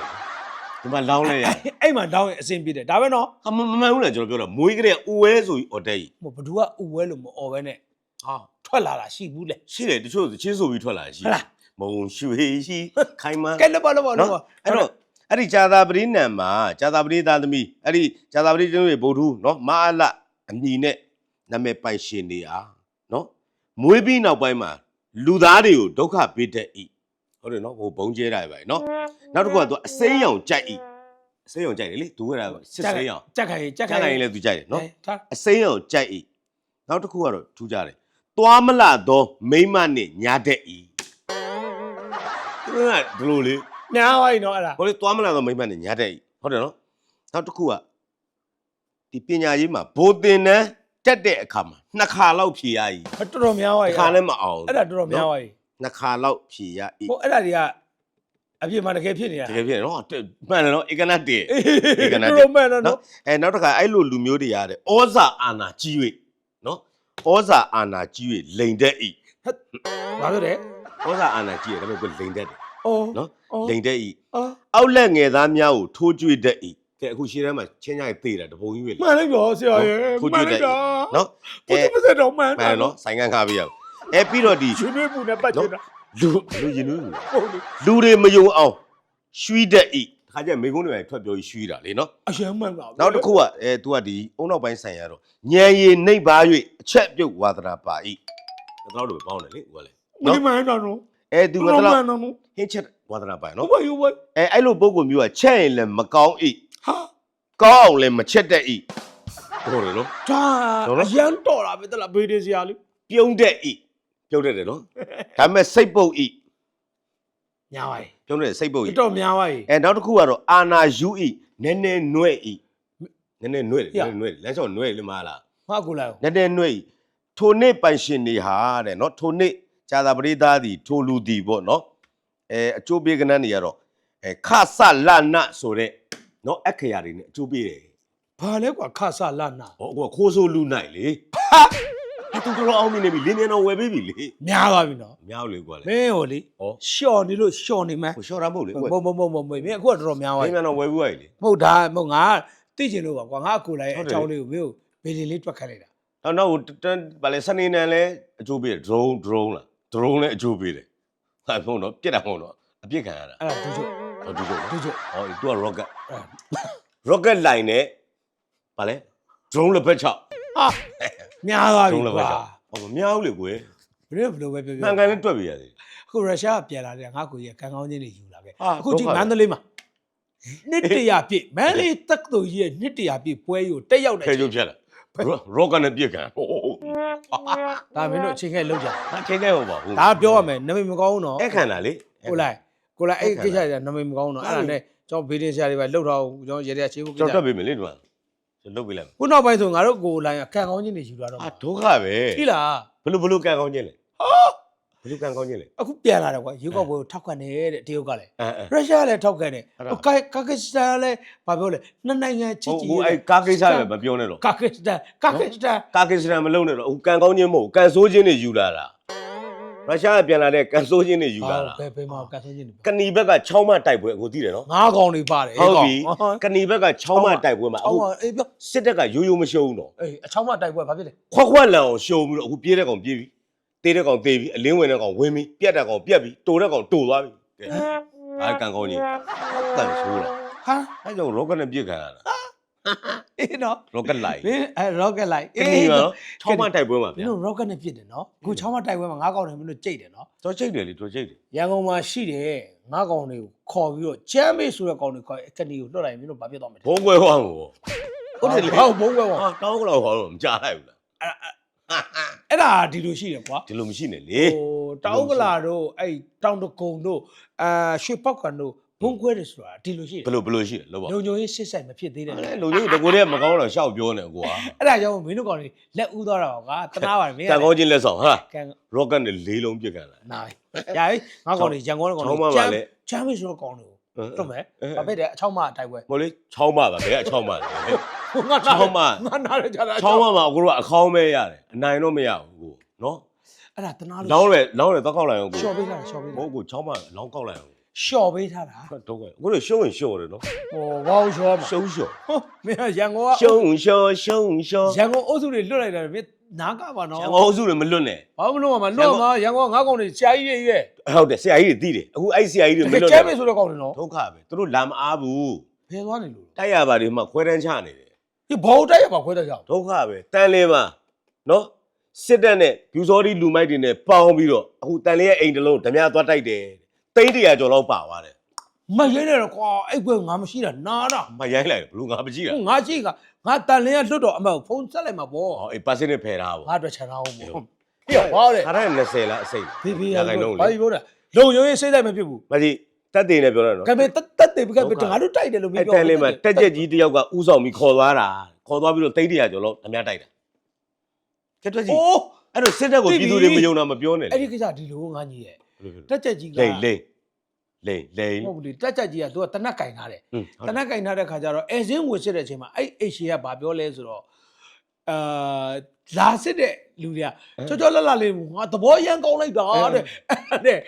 A: ဒီမှာလောင်းလဲရတယ်
B: အဲ့မှာလောင်းရင်အဆင်ပြေတယ်ဒါပဲနော်
A: အမမမှန်ဘူးလေကျွန်တော်ပြောတာမွေးကလေးကဥဝဲဆိုပြီးအော်တက်ဤ
B: ဟိုဘဒူးကဥဝဲလို့မអော်ပဲနဲ့
A: ဟာ
B: ထွက်လာတာရှိဘူးလေ
A: ရှိတယ်တချို့ချင်းဆိုပြီးထွက်လာရှိ
B: ဟုတ်လား
A: မုံရွှေရှိခိုင်မ
B: ကဲလို့ပါလို့ပါလို့
A: နော်
B: ပါ
A: အဲ့တော့ အဲ့ဒီဂျာသာပရိနံမှာဂျာသာပရိသားသမီးအဲ့ဒီဂျာသာပရိတင်းတွေဗုဒ္ဓဟူးနော်မာအလအမည်နဲ့နာမည်ပိုင်ရှင်နေအားနော်မွေးပြီးနောက်ပိုင်းမှာလူသားတွေကိုဒုက္ခပေးတတ်ဤဟုတ်တယ်နော်ဟိုဘုံကျဲတာပဲနော်နောက်တစ်ခုကသူအစိမ်းရောင်ကြိုက်ဤအစိမ်းရောင်ကြိုက်တယ်လေသူကစစ်စိမ်းရောင်
B: ကြက်ခိုင်ကြက်
A: ကြို
B: ခို
A: က်
B: င်
A: လိုက်ရင်လည်းသူကြိုက်တယ်နော်
B: ထား
A: အစိမ်းရောင်ကြိုက်ဤနောက်တစ်ခုကတော့ထူးကြတယ်သွားမလာသောမိမ့်မနဲ့ညာတဲ့ဤသူကဒီလိုလေ
B: ညာဝိုင်းနော်အဲ့ဒါ
A: ဟိုလေသွားမလာသောမိမ့်မနဲ့ညာတဲ့ဤဟုတ်တယ်နော်နောက်တစ်ခုကဒီပညာရေးမှာဘိုးတင်တန်းတက်တဲ့အခါမှာနှစ်ခါလောက်ဖြေရဤ
B: တော်တော်များဝိုင်း
A: တစ်ခါလည်းမအောင်
B: အဲ့ဒါတော်တော်များဝိုင်း
A: နှစ်ခါလောက်ဖြေရဤ
B: ဟိုအဲ့ဒါတွေကအပြစ်မှတကယ်ဖြစ်နေတာ
A: တကယ်ဖြစ်တယ်နော်တဲ့မှန်တယ်နော်ဧကနတ်တည်
B: အေး
A: ကန
B: တော်
A: တဲ့
B: တော်မှန်တော့
A: နော်
B: နော်
A: အဲနောက်တစ်ခါအဲ့လိုလူမျိုးတွေရတဲ့ဩဇာအာနာကြီး၍နော်ဩဇာအာနာကြီး၍လိန်တဲ့ဤ
B: ဘာလို့လဲ
A: ဩဇာအာနာကြီးရဒါပေမဲ့ကိုလိန်တဲ့တယ်
B: အော်
A: နော်
B: အော်
A: လိန်တဲ့ဤ
B: အော်
A: အောက်လက်ငယ်သားများကိုထိုးကျွေးတဲ့ဤကဲအခုရှင်းထဲမှာချင်းကြိုက်သေးတာတပုံကြီးပဲလေ
B: မှန်လိုက်ပါဆရာရဲ့
A: ထိုး
B: မှ
A: ကျွေး
B: န်
A: တဲ့
B: လိုက်
A: ဤ
B: တာ
A: နော်
B: ဘုရားမစက်တော့မှန်
A: မှန်နော်ဆိုင်ကန်းခါပေးရအောင်အဲပြီးတော့ဒီ
B: ရွှေနှွေးပူနဲ့ပတ်ချင်တာ
A: လူလူရင်လူ
B: ဟုတ်လေ
A: လူတွေမယုံအောင်ရွှီတဲ့ဤခါကျမိကုန်းတွေပဲထွက်ပြောပြီးရွှီတာလေနော်
B: အရင်မှန်ပါ
A: နောက်တစ်ခုကအဲ तू ကဒီအုံနောက်ပိုင်းဆိုင်ရတော့ညံရည်နှိပ်ပါ၍အချက်ပြုတ်ဝါဒနာပါဤဒါတော့ပဲပေါင်းတယ်လေဟိုကလေ
B: မင်းမှန်တော့နော်
A: အဲ तू က
B: တော်
A: တော့
B: မှန်တော့နော်
A: ဟင်းချက်ဝါဒနာပါ
B: ဟုတ်
A: နော်
B: ပါယူပါ
A: အဲအဲ့လိုပုံကမျိုးကချက်ရင်လည်းမကောင်းဤ
B: ဟာ
A: ကောင်းအောင်လည်းမချက်တတ်ဤဟုတ်တယ်နော်
B: ဒါ
A: တော်နော်
B: အရန်တော်တာပဲတလားဘေးဒေးစရာလေး
A: ပြုံးတဲ့ဤပြုံးတတ်တယ်နော်ဒါပေမဲ့စိတ်ပုတ်ဤ
B: ညာဝိုင်း
A: ပြုံးတဲ့စိတ်ပုတ်ဤ
B: တော်များဝိုင်း
A: အဲနောက်တစ်ခုကတော့အာနာယူဤနည်းနည်းနှွဲ့ဤနည်းနည်းနှွဲ့တယ်နည်းနည်းနှွဲ့တယ်လမ်းလျှောက်နှွဲ့လေမလား
B: ငါကူလိုက်
A: နည်းနည်းနှွဲ့ဤထိုနေ့ပိုင်ရှင်နေဟာတဲ့နော်ထိုနေ့ ဇာတာပရိသတ်သည်ထိုလူသည်ပေါ့နော်အဲအကျိုးပေးကနန်းနေရတော့အဲခဆလနဆိုတဲ့နော်အခရာတွေနဲ့အကျိုးပေးတယ်
B: ဘာလဲကွာခဆလာနာ
A: ဟောအခုကခိုးဆိုးလူနိုင်လေဟာတူတော်အောင်မြင်နေပြီလင်းနေတော့ဝယ်ပေးပြီလေ
B: များသွားပြီနော်
A: မြောက်လေကွာလေ
B: မင်းဟိုလေ
A: ဟော
B: ရှော့နေလို့ရှော့နေမှန်း
A: ကိုရှော့တာမဟုတ်လေကွာ
B: မဟုတ်မဟုတ်မဟုတ်မဟုတ်မင်းအခုကတော်တော်များသွား
A: လ
B: ပြီ
A: င်းမြန်တော့ဝယ်ပြီးသွားပြီလေ
B: မဟုတ်ဒါမဟုတ်ငါသိချင်လို့ပါကွာငါအကူလိုက်
A: ဟုတ်
B: အ
A: တယ်
B: ကြောင်းလေးကိုမင်းကိုဘေးလီလေးတွက်ခတ်လိုက်တာ
A: နောက်နောက်တန်းဗာလေစနေနန်လဲအကျိုးပေးတယ် drone drone လား drone လဲအကျိုးပေးတယ်ဟာမဟုတ်တော့ပြက်တာမဟုတ်တော့အပြစ်ခံရတာ
B: အဲ့ဒါဒုချုပ်
A: ဟောဒီလို
B: ဒုချုပ်
A: ဟောဒီ तू က rocket
B: အဲ့
A: rocket line နဲ့ဗာလေ drone လက်ဖက်ချောက်
B: ဟာများသွားပြီ
A: drone လက်ဖက်
B: ကွာ
A: ချောက်ဟောမများဘူးလေကွယ်
B: ဘယ်လိုဘယ်လိုပဲပြော
A: မှန်ကန်နဲ့တွက်ပြရသေးတယ်
B: အခုရုရှားကပြန်လာတယ်ငါကိုကြီးကကံကောင်းခြင်းတွေယူလာခဲ့
A: ဟာ
B: အခုကြည့်
A: ဒုက္ခပဲ
B: မန္တလေးမှာနှစ်တရာပြည့်မန္တလေးတက္ကသိုလ်ကြီးရဲ့နှစ်တရာပြည့်ပွဲယူတက်ရောက်တယ်
A: ဖဲကျုပ်ဖြတ်လာ rocket နဲ့ပြစ်ခံဟိုဟိုဟို
B: ဒါမင်းတို့အချိန်ခဲလောက်ကြ
A: ဟာချင်းခဲ့ဟောပါဘူး
B: ဒါပြောရမယ်နမိတ်မကောင်းဘူးနော်
A: အဲ့ခံတာလေ
B: ကိုလိုက်ကိုလိုက်အဲ့
A: အဲ့ခံ
B: ကိစ္စတွေကနမိတ်မကောင်းဘူးနော်အဲ့ဒါနဲ့ကျွန်တော်ဗီဒီယိုဆရာတွေပဲလှုပ်တော့ကျွန်တော်ရေရချင်းဖို့ကိ
A: ကျွန်
B: စ္စ
A: တော်တွက်ပေးမယ်လေဒီမှာကျွန်တော်လုပ်ပေးလိုက်မယ်
B: ခုနောက်ပိုင်းဆိုငါတို့ကိုလိုင်းကကံကောင်းခြင်းတွေယူလာတော့
A: အာဒုက္ခပဲ
B: ပြီလား
A: ဘလို့ဘလို့ကန်ကောင်းခြင်းလဲ ဘလို့ကန်ကောင်းခြင်းလဲ
B: အခုပြန်လာတယ်ကွာရုပ်ကောက်ပွဲကိုထောက်ခံတယ်တဲ့တရုတ်ကလည်း
A: အဲအဲ
B: ရုရှားလည်းထောက်ခံတယ်
A: အဲ့ဒါ
B: ဟိုကာကာကစ္စတန်လည်းဘာပြောလဲနှစ်နိုင်ငံချစ်
A: ဟို
B: ကြည်
A: ဟိုအဲ့ကာကိစ္စပဲမပြောနဲ့တော့
B: ကာကစ္စတန်ကာကစ္စတန်
A: ကာကိစ္စတန်မလုံးနဲ့တော့ဟိုကန်ကောင်းခြင်းမဟုတ်ကန်ဆိုးခြင်းတွေယူလာတာရုရှားကပြန်လာတဲ့ကန်ဆိုးခြင်းတွေယူလာတာ
B: ဘယ်ဘယ်မှာကန်ဆိုးခြင်းတွေ
A: ကဏီဘက်က6မှတိုက်ပွဲအခုသိတယ်နော်
B: ငါးကောင်တွေပါတယ်
A: ဟုတ်ပြီ
B: အေးကောင်
A: ကဏီဘက်က6မှတိုက်ပွဲမှာ
B: အော
A: အခု
B: င်းအေးပြော
A: စစ်တပ်ကရိုးရိုးမရှုံးတော့
B: အေးအချောင်းမတိုက်ပွဲဘာဖြစ်လဲ
A: ခွက်ခွက်လန်အောင်ရှုံးပြီးတော့အခုပြေးတဲ့ကောင်ပြေးပြီ တေးတဲ့ကောင်တေးပြီအလင်းဝင်တဲ့ကောင်ဝင်ပြီပြက်တဲ့ကောင်ပြက်ပြီတိုတဲ့ကောင်တိုသွားပြီကဲအားကန်ကောင်းကြီးတန်ဆိုးလား
B: ဟာ
A: အဲကြောင့် rocket နဲ့ပြစ်ခံရတာ
B: အေးနော်
A: rocket light
B: မင်းအဲ rocket light
A: ကနီရောချောင်းမတိုက်ပွဲမှာ
B: မ
A: ဗျာ
B: င်းတို့ rocket နဲ့ပြစ်တယ်နော်အခုချောင်းမတိုက်ပွဲမှာငါးကောင်တွေမင်းတို့ကြိတ်တယ်နော်
A: တော့ချိတ်တယ်လေတော့ချိတ်တယ်
B: ရန်ကုန်မှာရှိတယ်ငါးကောင်တွေကိုခေါ်ပြီးတော့ကျမ်းမေးဆိုတဲ့ကောင်တွေခေါ်ကနီကိုလွှတ်လိုက်ရင်မင်းတို့ဘာဖြစ်သွားမလဲ
A: ဘုံကွဲဟောင်းကိုဟုတ်တယ်လေ
B: ဟောဘုံကွဲပါ
A: ဟာတောင်းကတော့ဟောတော့မကြားလိုက်ဘူးလား
B: အဲ့ ဒါဒီလိုရှိတယ်ကွာ
A: ဒီလိုမရှိနဲ့လေ
B: ဟိုတောင်ကလာတို့အဲ့တောင်တကုံတို့အာရွှေပောက်ကန်တို့ဘုံကွဲတယ်ဆိုတာဒီလိုရှိတယ်
A: ဘယ်လိုဘယ်လိုရှိတယ်လို့ပေါ့
B: လုံညုံရေးစစ်ဆိုင်မဖြစ်သေးတယ်
A: အဲ့လူကြီးတကူတည်းမကောင်းတော့ရှောက်ပြောနေကွာ
B: အဲ့ဒါကြောင့်မင်းတို့ကောင်တွေလက်ဦးသွားတာကွာတနာပါတယ်မင်း
A: တန်ကောင်းချင်းလက်ဆောင်ဟာ
B: ကန်
A: rocket နဲ့လေးလုံးပြစ်ကန်လာ
B: နာပြီရာကြီးငါကောင်တွေရန်ကုန်ကောင်
A: ချောင်းမ
B: တွေ
A: ပါလေ
B: ချမ်းမေးဆိုတဲ့ကောင်တွေကိုတွတ်မယ်ဘာဖြစ်တယ်အချောင်းမအတိုက်ပွဲ
A: မဟုတ်လေချောင်းမပါဘယ်ကချောင်းမလဲ
B: ငါ
A: ချောင်းမ
B: ငါနားရကြတာ
A: ချောင်းမမှာအခုတော့အခေါင်းပဲရတယ်အနိုင်တော့မရဘူးကိုနော်
B: အဲ့ဒါတနာ
A: လောင်းလေလောင်းလေတော့ကောက်လိုက်အောင်ကို
B: ရှော့ပေးထားတာရှော့ပေး
A: မ
B: ထား
A: ဟုတ်ကိုချောင်းမလောင်းကောက်လိုက်အောင်
B: ရှော့ပေးထားတာ
A: တော့ကအခုတော့ရှုံးရင်ရှုံးတယ်နော်
B: ဟိုဝေါရှော့မှာ
A: ရှုံးရှုံး
B: ဟောမင်းကရန်ကုန်က
A: ရှုံးရှုံးရှုံးရှုံး
B: ရန်ကုန်အုပ်စုတွေလွတ်လိုက်တာမင်းနားကပါနော်
A: ရန်ကုန်အုပ်စုတွေမလွတ်နဲ့
B: ဘာမလို့မှာလွတ်မှာရန်ကုန်ကငါးကောင်တွေဆရာကြီးတွေရဲ့
A: ဟုတ်တယ်ဆရာကြီးတွေသိတယ်အခုအဲ့ဆရာကြီးတွေမ
B: တကယ်
A: လွတ်
B: ကျဲ
A: နဲ့
B: မေးဆိုတဲ့ကောင်တွေနော်
A: ဒုက္ခပဲသူတို့လာမအားဘူး
B: ဖယ်သွားနေလို့
A: တိုက်ရပါတွေမှခွဲတန်းချနေတယ်
B: ဒီဘောတိုက်ရပါခွဲတဲ့ကြောင်
A: ဒုက္ခပဲတန်လင်းမှာနော်စစ်တပ်နဲ့ပြူစောဒီလူမိုက်တွေနဲ့ပေါင်းပြီးတော့အခုတန်လင်းရဲ့အိမ်တစ်လုံးဓမြသွားတိုက်တယ်တိတ်တရာကျော်လောက်ပါသွားတယ်
B: မရဲနဲ့တော့ကွာအဲ့ကွယ်ငါမရှိတာနားတာ
A: မရိုင်းလိုက်ဘလူငါမကြည့်တာ
B: ငါရှိကငါတန်လင်းကလွတ်တော့အမေဖုန်းဆက်လိုက်မှာပေါ့
A: ဟောအေးပါစင်းနဲ့ဖယ်ထားပါ
B: ငါအတွက်ချန်ထားအောင်ပေါ့ဟေ့ဘာလဲ
A: ခါတိုင်း20လားအစိမ့်
B: ဖေးဖေးရ
A: ရ
B: ဘာ
A: ခိုင်နှုန်း
B: ပြော
A: လေ
B: တာလုံယုံရေးစိတ်လိုက်မဖြစ်ဘူး
A: မကြီး တက်တယ်နဲ့ပြောတယ်နော်
B: ကဲပေတက်တက်တယ်ကဲပေငါတို့တိုက်တယ်လို့မ
A: အဲ့
B: ပြော
A: တန်လေးမှာတက်ကြက်ကြီးတယောက်ကဥဆောင်ပြီးခေါ်သွားတာခေါ်သွားပြီးတော့တိတ်တရာကျော်လောက်ဓမြတိုက်တာကဲတွက်ကြည့်
B: အိုး
A: အဲ့တော့စစ်တပ်ကိုပြည်သူတွေမယုံတာမပြောနဲ့
B: အဲ့ဒီကိစ္စဒီလိုငါညီရဲ့
A: လေ
B: တက်ချက်ကြီးက
A: လိမ့်လိမ့်လိမ့်လိမ့်
B: ဟုတ်ဘူးလေတက်ချက်ကြီးကသူကတနက်ကင်ထားတယ်
A: ဟွန်းဟုတ်
B: တနက်ကင်ထားတဲ့ခါကျတော့အဲစင်းဝင်စစ်တဲ့အချိန်မှာအဲ့အိတ်ရှေကဘာပြောလဲဆိုတော့အာ လာစစ်တဲ့လူတွေကချောချောလတ်လတ်လေးငါသဘောရမ်းကောင်းလိုက်တာတဲ့အဲ့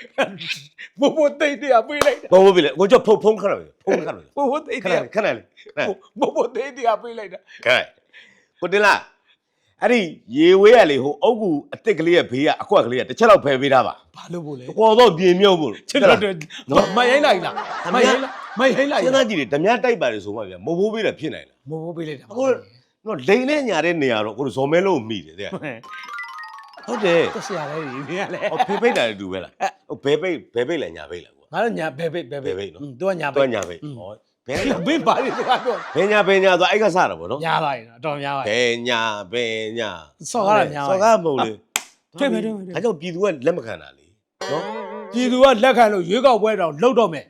B: ဘိုးဘိုးတိတ်တရပေးလိုက်တာ
A: ဘောဘောပြီလေကိုကြောဖုံဖုံခဏပဲဖုံခဏပဲ
B: ဘိုးဘိုးတိတ်
A: ခ
B: တ
A: ဏ
B: ရ
A: လေးခဏလေးခဏလေး
B: ဘိုးဘိုးတိတ်တရပေးလိုက်တာ
A: ခဏကိုတင်လာအဲ့ဒီရေဝေးရလေဟိုအုတ်ကူအစ်စ်ကလေးရဲ့ဘေးကအကွက်ကလေးကတစ်ချက်လောက်ဖယ်ပေးထားပါ
B: ဘာလို့ဘို့လဲ
A: ကိုတော့ပြင်းမြုပ်ဖို့
B: ချစ်တော့တော့မရိုင်းလိုက်လားမရိုင်းလားမရိုင်းလိုက်
A: စဉ်းစားကြည့်လေဓမြတိုက်ပါတယ်ဆိုမှဗျမဟုတ်ဘူးပေးတာဖြစ်နိုင်လား
B: ဘိုးဘိုးပေးလိုက်တာ
A: အခု နော်လိန်နဲ့ညာတဲ့နေရာတော့ကိုဇော်မဲလို့မိတယ်တဲ့ဟုတ်တယ်
B: တက်ဆရာလေးကြီးမြင်ရလဲ
A: ဟောဖေးပိတ်တာလည်းတူပဲလားဟုတ်ဘဲပိတ်ဘဲပိတ်လည်းညာပိတ်လားကွာ
B: ငါတော့ညာဘဲဘဲဘဲဘဲ
A: ဘဲဘဲနော်
B: သူကညာဘဲ
A: တော့ညာပိတ်ဟောဘဲ
B: ဘင်းပါလေတကားပြော
A: ဘဲညာဘဲညာဆိုအဲ့ကစားတာဗောနော်
B: ညာလိုက်တော့တော်များပါ
A: ဘဲညာဘဲညာ
B: စော်ကားတာညာပါ
A: စော်ကားမဟုတ်လေ
B: တွေ့မယ်တွေ့မယ်တွေ့မယ်
A: ဒါကြောင့်ပြည်သူကလက်မခံတာလေနော်
B: ပြည်သူကလက်ခံလို့ရွေးကောက်ပွဲတော့လှုပ်တော့မယ်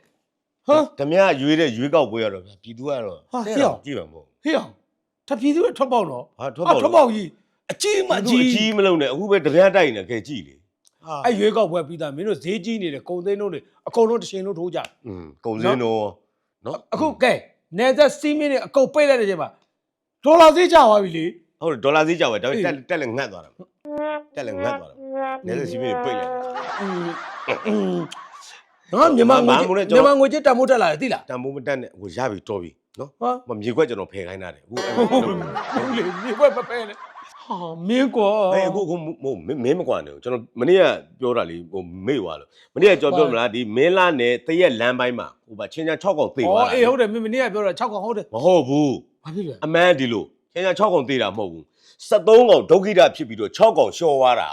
B: ဟမ်
A: ဓမြရွေးတဲ့ရွေးကောက်ပွဲရတော့ဗျာပြည်သူကတော့
B: ဟာ
A: တဲ့
B: ဟေ့
A: တော့ကြည့်မှာမဟုတ်
B: ဟေ့အောင် ထပ်ပြည်သူထွက်ပေါက်တော့
A: ဟာထွက်ပေါက် အော်
B: ထွက်ပေါက်ကြီးအကြီးမ
A: အကြီးအကြီးမလုံးနဲ့အခုပဲတပြန်တိုက်နေကဲကြည့်လေ
B: အဲ့ရွေးကောက်ပွဲပြီးသားမင်းတို့ဈေးကြီးနေတယ်ကုန်သိန်းတို့တွေအကုန်လုံးတစ်ချိန်လုံးထိုးကြတယ်
A: อืมကုံစင်းတော့နော်
B: အခုကဲနေသက်စီးမင်းတွေအကုန်ပိတ်လိုက်တဲ့ချိန်မှာဒေါ်လာဈေးကျသွားပြီလေ
A: ဟုတ်တယ်ဒေါ်လာဈေးကြောက်ပဲဒါပေမဲ့တက်တက်လည်းငတ်သွားတာပဲတက်လည်းငတ်သွားတာပဲနေစစီမင်းတွေပိတ်လိုက်တယ်
B: နော်မြန်မာငွေ
A: ဘာမှမလုပ်နဲ့ကျွန်တော်
B: မြန်မာငွေချစ်တန်ဖိုးတက်လာတယ်သိလား
A: တန်ဖိုးမတက်နဲ့ဟိုရပြီတော်ပြီ နော်
B: ဟာ
A: မမြေခွက်ကျွန်တော်ဖယ်ခိုင်းတာတယ်အခုအဲ့
B: ဟုတ်လေမြေဘက်မပဲလေဟာမင်းကွာ
A: အဲ့အခုအခုမဟုတ်မင်းမကွာနေဘူးကျွန်တော်မနေ့ကပြောတာလေဟိုမေ့သွားလို့မနေ့ကကြော်ပြောမလားဒီမင်းလာနဲ့တရက်လမ်းပိုင်းမှာဟိုပါချင်းချာ6កောင်သေသွား
B: ဩ
A: တာ
B: အေးဟုတ်တယ်မင်းမနေ့ကပြောတာ6កောင်ဟုတ်တယ်
A: မဟုတ်ဘူး
B: ဘာဖြစ်လဲ
A: အမှန်ဒီလိုချင်းချာ6កောင်သေတာမဟုတ်ဘူး73កောင်ဒုက္ခိတဖြစ်ပြီးတော့6កောင်လျှော်သွားတာ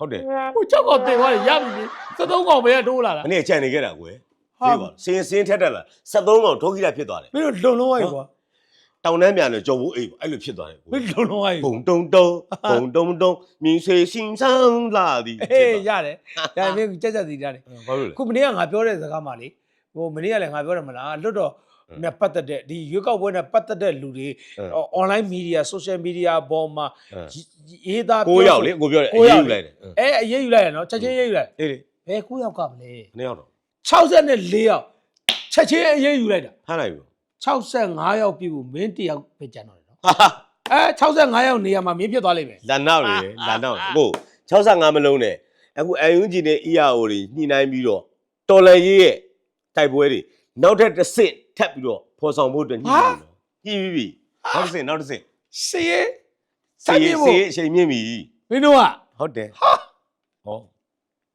A: ဟုတ်တယ်
B: ဟို6កောင်တင်သွားတယ်ရပြီလေ73កောင်ပဲတိုးလာတာ
A: မနေ့ကကြံနေခဲ့တာကွယ်
B: ဟာ
A: သိပါစင်းစင်းထက်တက်လာ73កောင်ဒုက္ခိတဖြစ်သွားတယ်
B: မင်းတို့လုံလုံးလိုက်ကွာ
A: တောင်တန်းမြန်လို့ကြော်ဘူးအေးအဲ့လိုဖြစ်သွားတယ်
B: မင်းလုံလုံးလိုက်
A: ဘုံတုံတုံဘုံတုံတုံမြင်းဆွေရှင်ဆန်းလာသည်
B: အေးရတယ်ဒါမင်းကြက်ကြက်စီတာတယ်
A: ဘာလို့လဲ
B: ခုမနေ့ကငါပြောတဲ့စကားမှလေဟိုမနေ့ကလည်းငါပြောတယ်မလားလွတ်တော့နဲ့ပတ်သက်တဲ့ဒီရွေးကောက်ပွဲနဲ့ပတ်သက်တဲ့လူတွေ online media social media ပေါ်မှာရေးသား
A: ကိုရောက်လေကိုပြောတယ်
B: ကို
A: အေး
B: ရောက်
A: ယူလိုက်တယ်
B: အဲအရေးယူလိုက်ရနော်ချက်ချင်းရေးယူလိုက်
A: အေးလေ
B: ဘယ်9ယောက်ကမလဲ
A: နှစ်ယောက်တော့
B: 64ယောက်ချက်ချင်းအရေးယူလိုက်တာ
A: ဖမ်းလိုက်ပြီ
B: 65ယောက်ပြီကိုမင်းတယောက်ပဲကြံတော့တယ်နော်
A: ဟာဟာ
B: အဲ65ယောက်နေရာမှာမင်းဖြစ်သွားလိမ့်မယ်
A: လာနောက်လေလာနောက်ကို65မလုံးနဲ့အခုအယုံကြည်နဲ့ ERO တွေညှိနှိုင်းပြီးတော့တော်လရေးရဲ့တိုက်ပွဲတွေနောက်ထပ်တစ်ဆင့်ထပ်ပြီးတော့ဖော်ဆောင်ဖို့အတွက်ညှိပြီနော်ညှိပြီပြီနောက်တစ်ဆင့်နောက်တစ်ဆင့်
B: စီးရဲ
A: စီ
B: စီးရဲ
A: စီအချိန်မြင့်ပြီ
B: မင်းတို့က
A: ဟုတ်တယ်ဟော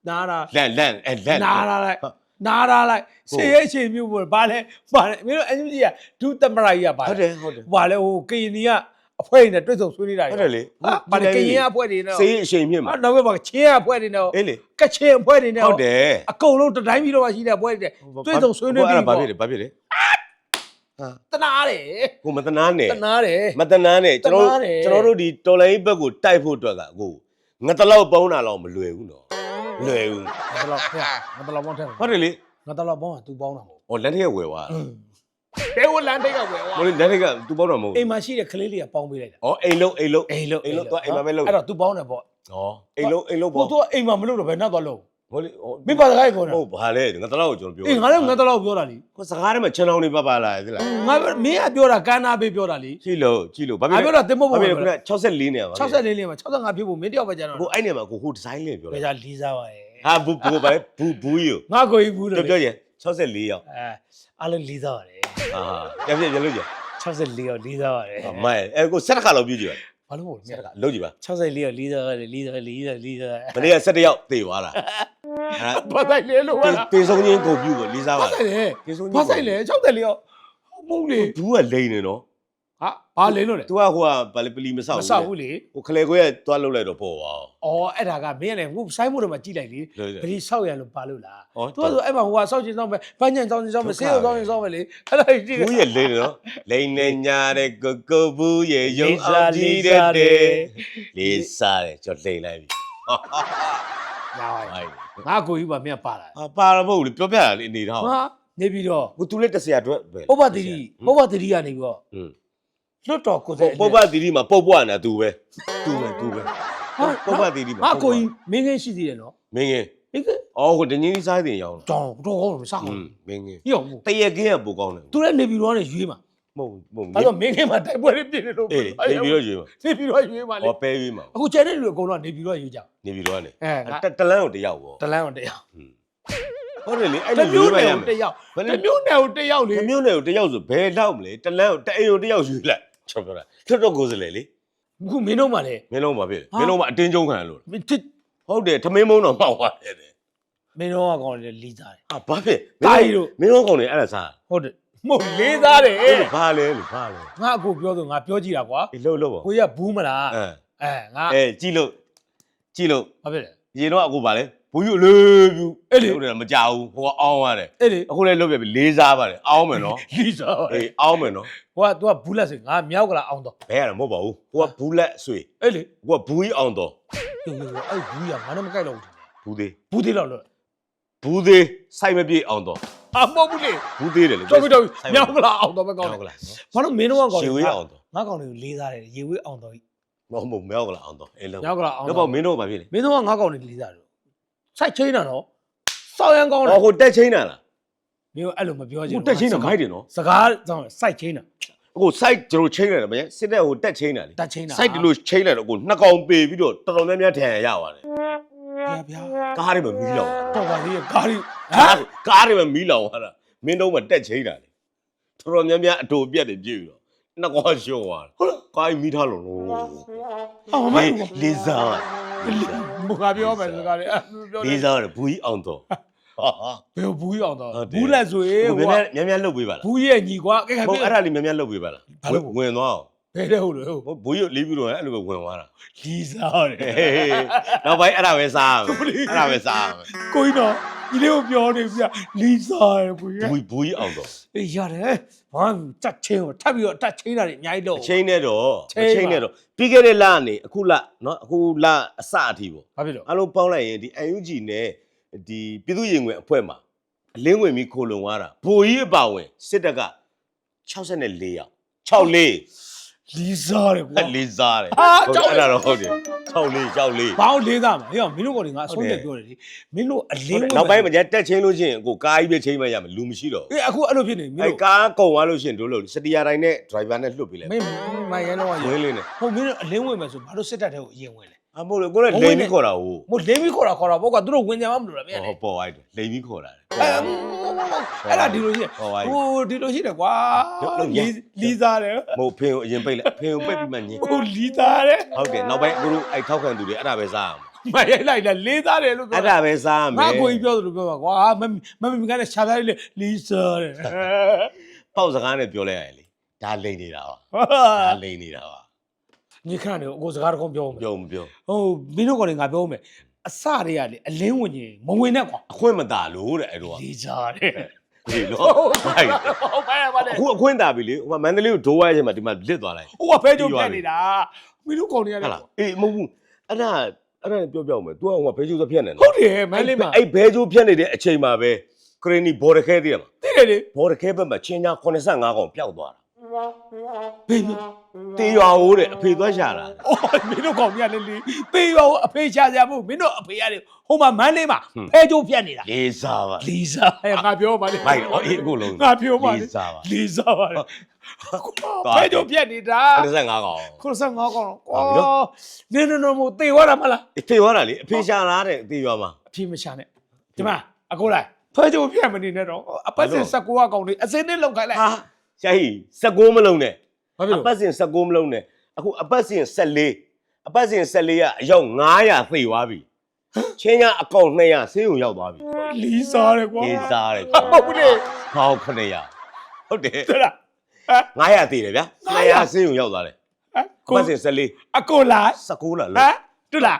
B: နားတာ
A: လန့်လန့်အဲလန့်
B: နားတာလိုက် နားထားလိုက်ဆေးရဲချေမျိုးပေါ့ဘာလဲဘာလဲမင်းတို့ NUG ကဒုသမရကြီးကဘာ
A: ဟုတ်
B: လဲ
A: တယ်ဟုတ်တယ်
B: ဘာလဲဟိုကရင်ကြီးကအဖွဲနေတွေ့ဆုံဆွေးနေတာ
A: ဟုတ်တယ်လေ
B: ဟာဘာလဲကရင်ကအဖွဲတွေနဲ့
A: စေးအချိန်မြင့်မှာ
B: ဟာနောက်ပြီးပါချင်းကအဖွဲတွေနဲ့
A: အေးလေ
B: ကချင်အဖွဲတွေနဲ့
A: ဟုတ်တယ်
B: အကုန်လုံးတစ်တိုင်းပြည်တော့မှရှိတဲ့အဖွဲတွေတွေ့ဆုံဆွေးနွေးပြီး
A: အဲ့ဒါဘာ
B: ပေါ့
A: ဖြစ်လဲဘာဖြစ်လဲဟာ
B: တနာတယ်
A: ကိုမတနာနဲ့
B: တနာတယ်
A: မတနာနဲ့ကျွန်တော်
B: တနာတယ်
A: ကျွန်တော်တို့ဒီတော်လိုင်းဘက်ကိုတိုက်ဖို့အတွက်ကကိုငါတလောက်ပေါင်းတာတော့မလွယ်ဘူးနော်မ လွယ်ဘူး
B: ငါတလောက်ဖျက်ငါတလောက်ပေါင်းထက်
A: ဟုတ်တယ်လေ
B: ငါတလောက်ပေါင်းက तू ပေါင်းတာမဟုတ်
A: ဟောလက်ထက်ကဝယ်သွား
B: ဘယ်ဝလန်တိတ်ကဝယ်
A: မ
B: သွား
A: လို့လက်ထက်က तू ပေါင်းတာမဟုတ်
B: အိမ်မှာရှိတဲ့ကလေးလေးကပေါင်းပေးလိုက်တာ
A: ဩအိမ်လုံးအိမ်လုံး
B: အိမ်လို့
A: အိမ်လုံးသွားအိမ်မှာပဲလုပ်
B: အဲ့တော့ तू ပေါင်းတယ်ပေါ့
A: ဩအိမ်လုံးအိမ်လုံး
B: ကို
A: ပေါ့
B: သူကအိမ်မှာမလုပ်တော့ဘယ်နောက်သွားလို့
A: ဟောလေဟော
B: မင်းပါစကားကိုခေါ်တာ
A: ဟုတ်ဘာလဲငါတလောက်ကိုကျွန်တော်ပြော
B: အေးငါလည်းငါတလောက်ပြောတာလी
A: ကိုစကားထဲမှာချန်အောင်နေပါပါလားသိလား
B: ငါမင်းကပြောတာကန်းနာပေးပြောတာလी
A: ကြည့်လို့ကြည့်လို့ဘာ
B: ငါ
A: ဖြစ်
B: ပြောတာတင်မဖို့
A: ဘာ
B: ပဲ
A: ဖြစ်လဲခုန64နေရပါ
B: 64လေးမှာ65ဖြစ်ဖို့မင်းတယောက်ပဲကျန်တော့
A: ကိုအဲ့နေမှာကိုဟိုဒီဇိုင်းလေးပြော
B: ဘ
A: လို
B: ယ်
A: က်
B: ကြလီစားပါရဲ့
A: ဟာဘူးဘူးဘာလဲဘူးဘူးယူ
B: ငါကိုကြီးဘူးတယ်
A: ပြောပြောရင်64ရောက်
B: အဲအားလုံးလီစားပါတယ်
A: ဟာဟာပြပြပြလို့ကြ
B: 64ရောက်လီစားပါတယ်
A: အမိုင်အဲ့ကို7ခါလောက်ပြကြည့်ပါ
B: ဘာလို့မို့
A: 7ခါလုံးကြည့်ပါ
B: 64ရောက်လီစားပါတယ်လီစားလီစားလီစား
A: မနေ့က17ရောက်သေသွားတာဟာ
B: ဘာဆိုင်လဲလို့ဟာလား
A: တေဆုံးချင်းကိုပြုတ်ကိုလေးစားပါ
B: ဘာဆိုင်လဲ
A: တေဆုံးချင်း
B: ဘာဆိုင်လဲ64ရောက်မဟုတ်လေ
A: ဘူးကလိန်နေနော်
B: ဟာဘာလဲလို့လဲ
A: तू ကဟိုကဘာလဲပလီမဆောက်
B: မ
A: ဘူး
B: ဆောက်ဘူးလေ
A: ဟိုခလေခွဲကသွားလှုပ်လိုက်တော့ပေါ့ပါ
B: အော်အဲ့ဒါကမင်းကလည်းဟိုဆိုင်းမို့တော့မှကြည့်လိုက်လေ
A: လို့
B: ဗလီဆောက်ရလို့ပါလို့လား
A: ဩ
B: သူကဆိုအဲ့မှာဟိုကဆောက်ချင်ဆောက်မယ်ဘန်းညံဆောက်ချင်ဆောက်မယ်ဆေးရုံဆောက်ချင်ဆောက်မယ်လေအဲ့ဒါကြီးကြည့်
A: ဘူးရဲ့လိန်နေနော်လိန်နေညာတဲ့ကိုကိုဘူးရဲ့ယုံအောင်ကြည့်တဲ့တဲ့လေးစားတယ်ကျွန်တော်လိန်လိုက်ပြီ
B: ညာပါ
A: ရဲ့ငါ
B: ကိုကြီးပါမြတ်ပါလာ
A: အာပါရမဟုတ်လေပြောပြတာလေအနေတော့
B: ဟာနေပြီးတော့
A: ကိုသူလက်တဆရာအတွက်ပဲ
B: ပုပ္ပတိပုပ္ပတိကနေပြီးတော့
A: อืม
B: လွတ်တော်ကိုယ်စား
A: ပုပ္ပတိမှာပုပ်ပွားနေတာ तू ပဲ तू ပဲ तू ပဲဟာပုပ္ပတိမှာ
B: ငါကိုကြီးမင်းငယ်ရှိသေးတယ်နော်
A: မင်းငယ်
B: အေး
A: အော်ကိုတငင်းကြီးစားတင်ရအောင်
B: တောင်းတော့ဟောမ
A: စား
B: ဘူး
A: မင်းငယ်
B: ညော
A: တရက်ကင်းကပိုကောင်းတယ်
B: သူလည်းနေပြီးတော့နေရွေးမှာ
A: မဟုတ်မဟုတ်
B: အဲ့တော့မင်းငယ်မှာတိုက်ပွဲတွေပြည့်နေလို့
A: အေးနေပြီးတော့ယူမှာ
B: နေပြီးတော့ရွေးမှာလေ
A: ဟောပဲယူမှာ
B: အခုကျန်တဲ့လူအကုန်လုံးကနေပြီးတော့ရွေးကြ
A: နေပြီးတော့ကနေ
B: အဲငါ
A: တတလန်းကိုတယောက်ပေါ့
B: တလန်းအောင်တရား
A: ဟုတ်တယ်လေအဲ့
B: တ
A: လို
B: မျိုး
A: ယူရ
B: နယ်
A: ရ
B: ကို
A: မယ်
B: တယောက်
A: ဘယ်
B: တ
A: လို
B: မျိုးနယ်ကိုတယောက်လေ
A: တမျိုးနဲ့ကိုတယောက်ဆိုဘယ်တော့မလဲတလန်းကိုတအိမ်ကိုတယောက်ယူလိုက်ချောပြောတာထွတ်တော့ကိုယ်စလေလေ
B: အခုမင်းတို့မှလည်း
A: မင်းလုံးပါဖြစ်
B: ဟာ
A: မင်းလုံးမအတင်းကျုံခံလို့
B: မင်းတစ်
A: ဟုတ်တယ်ထမင်းမုံတော့မှောက်သွားတယ်တဲ့
B: မင်းတို့ကကောင်းတယ်လီးစားတယ်
A: အာဘာဖြစ်
B: တာကြီးတို့
A: မင်းလုံးကောင်းတယ်အဲ့ဒါစား
B: ဟုတ်တယ် မဟုတ်လေးစားတယ်
A: အဲ့လိုဘာလဲလို့ဘာလဲ
B: ငါအခုပြောဆိုငါပြောကြည့်တာကွာ
A: အေးလှုပ်လှုပ်ပါ
B: ကိုရဘူးမလား
A: အဲ
B: အဲငါ
A: အဲကြည့်လို့ကြည့်လို့
B: ဘာဖြစ်လဲ
A: ရေတော့အခုပါလေဘူးယူလေးပြူ
B: အဲ့လေ
A: ဟုတ်တယ်မကြောက်ဘူးဟိုကအောင်းရတယ်
B: အဲ့လေ
A: အခုလည်းလှုပ်ပြပြီလေးစားပါတယ်အောင်းမယ်နော်
B: လီးစားတယ်
A: အေးအောင်းမယ်နော်
B: ဟိုက तू ကဘူးလက်စငါမြောက်ကလာအောင်တော့
A: ဘဲရတာမဟုတ်ပါဘူးဟိုကဘူးလက်ဆွေ
B: အဲ့လေ
A: ဟိုကဘူးကြီးအောင်တော့
B: ဟိုအဲ့ဘူးရငါနဲ့မကြိုက်တော့ဘူး
A: ဘူးသေး
B: ဘူးသေးတော့လို့
A: ဘူးသေးစိုက်မပြေအောင်တော့
B: အမဟုတ်ဘူးလေ
A: ဘူးသေးတယ်လေ
B: တော်ပြီတော်ပြီမြောက်ကလာအောင်တော့ပဲကောင်းတယ်
A: မြောက်ကလာနော်
B: ဘာလို့မင်းတို့ကကောင်း
A: ရေဝေးအောင်တော့
B: ငါကောင်းတယ်လေးစားတယ်ရေဝေးအောင်တော့
A: မဟုတ်မဟုတ်မြောက်ကလာအောင်တော့အေးလို့
B: မြောက်ကလာအောင်
A: တော့ပေါ့မင်းတို့ဘာဖြစ်လဲ
B: မင်းတို့ကငါကောင်းတယ်လေးစားတယ်စိုက်ချင်းတာနော်စောက်ရန်ကောင်းတယ်
A: အော်ဟိုတက်ချင်းတာလား
B: မင်းတို့အဲ့လိုမပြောချင်
A: ဟိုတက်ချင်းတာမိုက်တယ်နော်
B: စကားကြောင့်စိုက်ချင်းတာ
A: အခု site ကျွန်တော်ချင်းလိုက်တယ်ဗျာစစ်တဲ့ဟိုတက်ချင်းတာလေ
B: တက်ချင်းတာ
A: site ဒီလိုချင်းလိုက်တော့ကိုနှစ်ကောင်ပေပြီးတော့တော်တော်များများထန်ရရပါတယ်
B: ဗျာဗျာ
A: ကားတွေမှာမီးလောင်တာ
B: တော့ပါသေးရဲ့ကားလေးဟ
A: ကား
B: မ်
A: တွေကားတွေမှာမီးလောင်သွားတာမင်းတို့မှာတက်ချင်းတာလေတော်တော်များများအတူပြက်တွေပြည့်ပြီးတော့နှစ်ကောင်ရှုံးသွားဟုတ်လားကားကြီးမီးထားလို့လို့
B: အော်မ
A: လေ
B: င်း
A: လေးစား
B: ဘုရားပြောမယ်စကားလေးအဲ့ပြော
A: လေးစားတယ်ဘူးကြီးအောင်တော့ဟာဟာ
B: ဘယ်ဘူးရအောင်တော့
A: ဟုတ်တယ်
B: ဘူးလက်ဆိုရင်
A: ဟို
B: ဟို
A: များများများလှုပ်ပေးပါလား
B: ဘူးရဲ့ညီကွာကဲကဲ
A: ဟုတ်အဲ့ဒါလေးများများလှုပ်ပေးပါလား
B: ဘာလို့
A: ဝင်သွားအောင်
B: ဘယ်တဲ့ဟုတ်လို့
A: ဟိုဘူးကြီးလေးပြီးတော့အဲ့လိုပဲဝင်သွားတာ
B: လီစားတယ်
A: ဟေးဟေးဟေးနောက်ပိုင်းအဲ့ဒါပဲစားရမယ်အဲ့ဒါပဲစားရမယ်
B: ကိုကြီးတော့ဒီလေးကိုပြောနေပြလီစားတယ်ဘူးရဲ့
A: ဘူးဘူးကြီးအောင်တော့
B: အေးရတယ်ဘာတက်ချင်းကိုထပ်ပြီးတော့တက်ချင်းတာတွေအများကြီးတော့
A: အချိန်နဲ့တော့
B: ချိန်
A: အချိန်
B: ပါ
A: နဲ့တော့ပြီးခဲ့တဲ့လကနေအခုလနော်အခုလအစအထိပေါ့
B: ဘာဖြစ်လို့
A: အလုံးပေါင်းလိုက်ရင်ဒီ UNG နဲ့ဒီပြည်သူ့ရင်ဝင်အဖွဲ့မှာအလင်းဝင်ပြီးခိုလုံသွားတာဘိုလ်ကြီးအပါဝင်စစ်တပ်က64ယောက်64
B: လီစားတယ်ကွာ
A: လေးစားတယ်
B: ဟာ
A: ဟုတ်
B: ကြောက်
A: တယ်
B: တယ်
A: အဲ့ဒါတော့ဟုတ်တယ်64 64
B: ဘာလို့လေးစားမှာဟေ့မင်းတို့ကောင်တွေငါအဆုံးဖြတ်ပြောတယ်လေမင်းတို့အလ
A: ဟုတ်
B: င်း
A: တယ်နောက်ပိုင်းမှာကျတက်ချင်းလို့ရှိရင်ကိုကားကြီးပဲချင်းမရမယ်လူမရှိတော့
B: အေးအခုအဲ့လိုဖြစ်နေမင်း
A: အဲ
B: တို့
A: ကားကုန်သွားလို့ရှိရင်တို့လို့စတီယာတိုင်းနဲ့ driver နဲ့လွတ်ပြီးလိုက်
B: မင်းမိုင်ရန်တော့ရ
A: ဝင်းလေးနဲ့
B: ဟုတ်မင်းတို့အလင်းဝင်မယ်ဆိုဘာလို့စစ်တပ်တဲ့ကိုအရင်ဝင်လဲ
A: အမို့လို့ကိုလည်းလိန်ပြီးခေါ်တာဟုတ်
B: မို့လင်းပြီးခေါ်တာခေါ်တာပေါ့ကွာသူတို့ဝင်ကြမှာမလို့လားမင်း
A: ဟောပေါ်လိုက်တယ်လိန်ပြီးခေါ်တာလေ
B: အဲအဲ့ဒါဒီလိုရှိတယ်
A: ဟောလိုက်
B: ဟိုဒီလိုရှိတယ်ကွာ
A: လုံးလုံးရ
B: လီလီစားတယ်
A: မဟုတ်ဖင်ကိုအရင်ပိတ်လိုက်ဖင်ကိုပိတ်ပြီးမှညင်း
B: ဟိုလီစားတယ်
A: ဟုတ်တယ်နောက်ပိုင်းအခုတို့အဲ့ထောက်ခံသူတွေအဲ့ဒါပဲစားအောင်
B: မရိုက်လိုက်တာလေးသားတယ်လို့ပြော
A: အဲ့ဒါပဲစားမယ်
B: ငါကိုကြီးပြောသလိုပြောပါကွာမမမမကလည်းခြားသားလေးလေလီဆာတဲ့
A: ပေါ့စကားနဲ့ပြောလိုက်ရတယ်လေဒါလိန်နေတာပါ
B: ဟာ
A: ဒါလိန်နေတာပါ
B: ညီခဏနေကိုစကားတကုံပြောမယ်
A: ပြောမပြော
B: ဟိုမင်းတို့ကောင်လည်းငါပြောမယ်အစတွေကလေအလင်းဝင်ကြီးမဝင်နဲ့ကွာ
A: အခွင့်မတာလို့တဲ့အဲ့တော့
B: လီဆာတဲ့
A: ဒီလို့
B: ဟုတ်
A: ဟိုက်
B: ဟုတ်ပါရဲ့ပါလေ
A: အခုအခွင့်တာပြီလေဟိုမှာမန္တလေးကိုဒိုးဝိုင်းချိန်မှာဒီမှာလစ်သွားလိုက်
B: ဟိုကဖဲကြိုးပြတ်နေတာမင်းတို့ကောင်တွေက
A: ဟုတ်
B: လည်း
A: လားအေးမဟုတ်ဘူးအဲ့ဒါအဲ့ဒါပြောပြအောင်မယ် तू ကဟိုမှာဘဲကျိုးစဖြတ်နေ
B: ဟုတ်တယ်မန်းလေးမှာ
A: အဲ့ဘဲကျိုးဖြတ်နေတဲ့အချိန်မှာပဲခရနီဘော်ရခဲတည်းမှာ
B: သိတယ်လေ
A: ဘော်ရခဲဘက်မှာချင်းညာ85កောင်ပျောက်သွားတာ
B: ဘေးမ
A: တေးရွာဟိုတဲ့အဖေသွားရှာတာ
B: အော်မင်းတို့ကောင်တွေကလည်းလေပေးရောအဖေချကြမှုမင်းတို့အဖေရတယ်ဟိုမှာမန်းလေးမှာဖဲကြိုးပြတ်နေတာ
A: လေးစားပါ
B: လီဆာရဲ့ငါပြောပါလေ
A: မိုက်တော့အေးအခုလုံး
B: ငါပြောပါလေ
A: လေးစားပါ
B: လီဆာပါလေဖဲကြိုးပြတ်နေတာ
A: 85កောင်
B: 95ကောင်
A: ဟုတ်
B: ကွာ
A: ပြီနော်
B: နင်းနင်းမို့တေသွားတာမလား
A: အဖေသွားတာလေအဖေရှာလာတဲ့တေးရွာမှာ
B: အဖေမရှာနဲ့ဒီမှာအကိုလိုက်ဖဲကြိုးပြတ်မနေနဲ့တော့အပတ်စင်16ကောင်လေးအစင်းနဲ့လောက်ခိုင်းလိုက်
A: ဟာ ရှာဟီ16မလုံးနဲ့
B: ဘာဖြစ်
A: အ
B: လို့
A: ပတ်စဉ်16မလုံးနဲ့အခုအပတ်စဉ်14အပတ်စဉ်14ကအယောက်900သေသွားပြီချင်းညာအကောင့်200ဆေးရုံရောက်သွားပြီ
B: လီဆာတယ်ကွာ
A: လေးစားတယ်
B: ဟုတ်ဘူးလေ
A: ဟောက်900ဟုတ်တယ်
B: တဲ့လားဟမ်
A: 900သေတယ်ဗျာ200ဆေးရုံရောက်သွားတယ်
B: ဟမ်
A: အပတ်စဉ်14
B: အကိုလိုက်
A: 16လား
B: ဟ
A: လို့
B: မ်တူလား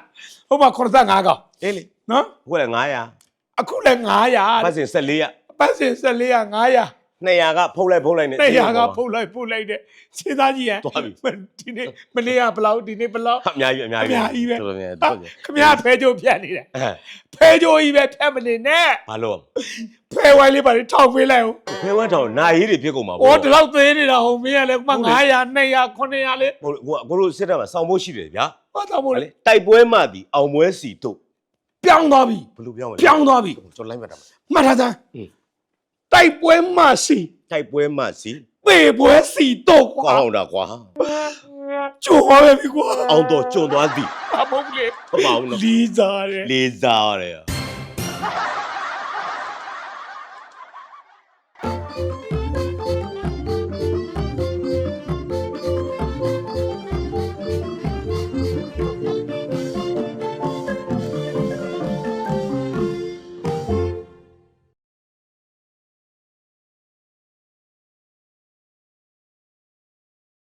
B: ဟိုမှာ85ကောင်
A: အေးလေ
B: နော်
A: ဟိုက900
B: အခုလည်း
A: အ
B: 900
A: ပတ်စဉ်14က
B: ပတ်စင်14က900
A: 200ကဖုတ်လိုက်ဖုတ်လိုက်နဲ့
B: 200ကဖုတ်လိုက်ဖုတ်လိုက်တဲ့စဉ်းစားကြည့်ရ
A: သွားပြီ
B: ဒီနေ့မနေ့ကဘလောက်ဒီနေ့ဘလောက်
A: အများကြီးအများကြီး
B: အများကြီးပဲ
A: တော်တော်များ
B: ဟာ
A: တော်တော်
B: ခမရဖဲကြိုးဖြတ်နေတယ်
A: အဲ
B: ဖဲကြိုးကြီးပဲဖြတ်မနေနဲ့
A: ဘာလို့
B: ဖဲဝိုင်းလေးပါလေထောက်ပေးလိုက်ဦး
A: ဖဲဝဲထောင်နာရီတွေဖြစ်ကုန်မှာ။
B: အော်ဒီလောက်သေးနေတာဟိုမင်းကလည်းမှ900 200 900လေး
A: ဟိုကိုကိုတို့စစ်တပ်မှာစောင့်ဖို့ရှိတယ်ဗျာ
B: ဟောတော့မို့
A: ဟာ
B: လေ
A: လေတိုက်ပွဲမှသည်အောင်ပွဲစီတို့
B: ပြောင်းသွားပြီ
A: ဘယ်လိုပြောင်းလဲ
B: ပြောင်းသွားပြီ
A: ကျွန်တော်လိုက်မှတ်တာပါ
B: မှတ်ထားစမ်း
A: ဟင်း
B: တိုက်ပွဲမှစီ
A: တိုက်ပွဲမှစီ
B: ပေပွဲစီတော့ကွာ
A: ကောင်းတာကွာ
B: ကျိုးပါပဲကွာ
A: အောင်တော့ကျွံသွားသည်
B: အမဟုတ်လေ
A: ဟုတ်ပါဘူးနော်
B: လီစားတယ်
A: လေးစားရတယ်